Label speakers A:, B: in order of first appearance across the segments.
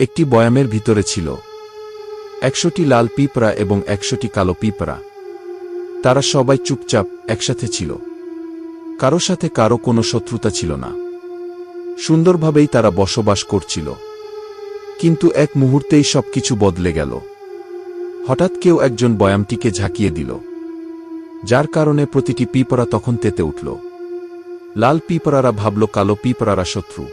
A: একটি বয়ামের ভিতরে ছিল। একশোটি লাল পিঁপড়া এবং একশোটি কালো পিঁপড়া। তারা সবাই চুপচাপ একসাথে ছিল। কারও সাথে কারও কোনো শত্রুতা ছিল না। সুন্দরভাবেই তারা বসবাস করছিল। কিন্তু এক মুহূর্তেই সবকিছু বদলে গেল। হঠাৎ কেউ একজন বয়ামটিকে ঝাঁকিয়ে দিল। যার কারণে প্রতিটি পিঁপড়া তখন তেতে উঠল। লাল পিঁপড়ারা ভাবল কালো পিঁপড়ারা শত্রু।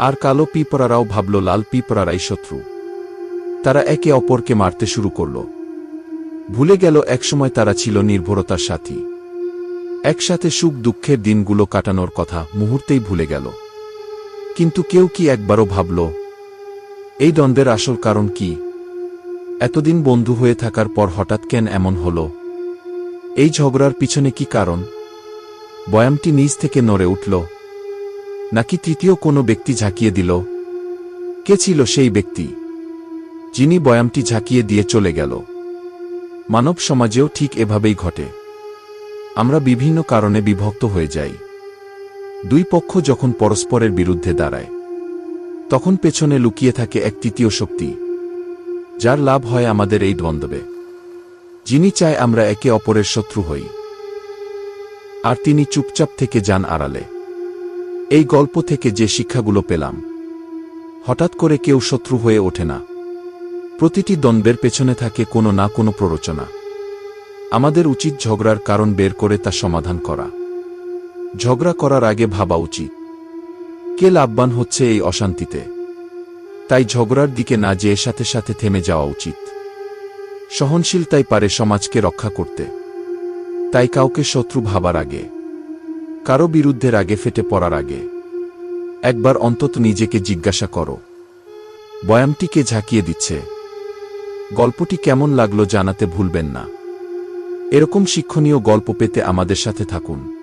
A: আর কালো পিঁপড়ারাও ভাবল লাল পিঁপড়ারাই শত্রু। তারা একে অপরকে মারতে শুরু করল। ভুলে গেল একসময় তারা ছিল নির্ভরতার সাথী। একসাথে সুখ দুঃখের দিনগুলো কাটানোর কথা মুহূর্তেই ভুলে গেল। কিন্তু কেউ কি একবারও ভাবল, এই দ্বন্দ্বের আসল কারণ কি? এতদিন বন্ধু হয়ে থাকার পর হঠাৎ কেন এমন হল? এই ঝগড়ার পিছনে কি কারণ? বয়ামটি নিজ থেকে নড়ে উঠল। নাকি তৃতীয় কোনো ব্যক্তি ঝাঁকিয়ে দিল? কে ছিল সেই ব্যক্তি? যিনি বয়ামটি ঝাঁকিয়ে দিয়ে চলে গেল। মানব সমাজেও ঠিক এভাবেই ঘটে। আমরা বিভিন্ন কারণে বিভক্ত হয়ে যাই। দুই পক্ষ যখন পরস্পরের বিরুদ্ধে দাঁড়ায়, তখন পেছনে লুকিয়ে থাকে এক তৃতীয় শক্তি, যার লাভ হয় আমাদের এই দ্বন্দ্বে। যিনি চায় আমরা একে অপরের শত্রু হই, আর তিনি চুপচাপ থেকে যান আড়ালে। এই গল্প থেকে যে শিক্ষাগুলো পেলাম। হঠাৎ করে কেউ শত্রু হয়ে ওঠে না। প্রতিটি দ্বন্দ্বের পেছনে থাকে কোনো না কোনো প্ররোচনা। আমাদের উচিত ঝগড়ার কারণ বের করে তা সমাধান করা। ঝগড়া করার আগে ভাবা উচিত। কে লাভবান হচ্ছে এই অশান্তিতে? তাই ঝগড়ার দিকে না যেয়ে সাথে সাথে থেমে যাওয়া উচিত। সহনশীলতাই পারে সমাজকে রক্ষা করতে। তাই কাউকে শত্রু ভাবার আগে। কারও বিরুদ্ধে আগে ফেটে পড়ার আগে। একবার অন্তত নিজেকে জিজ্ঞাসা করো। বয়ামটিকে ঝাঁকিয়ে দিচ্ছে? গল্পটি কেমন লাগল জানাতে ভুলবেন না। এরকম শিক্ষণীয় গল্প পেতে আমাদের সাথে থাকুন।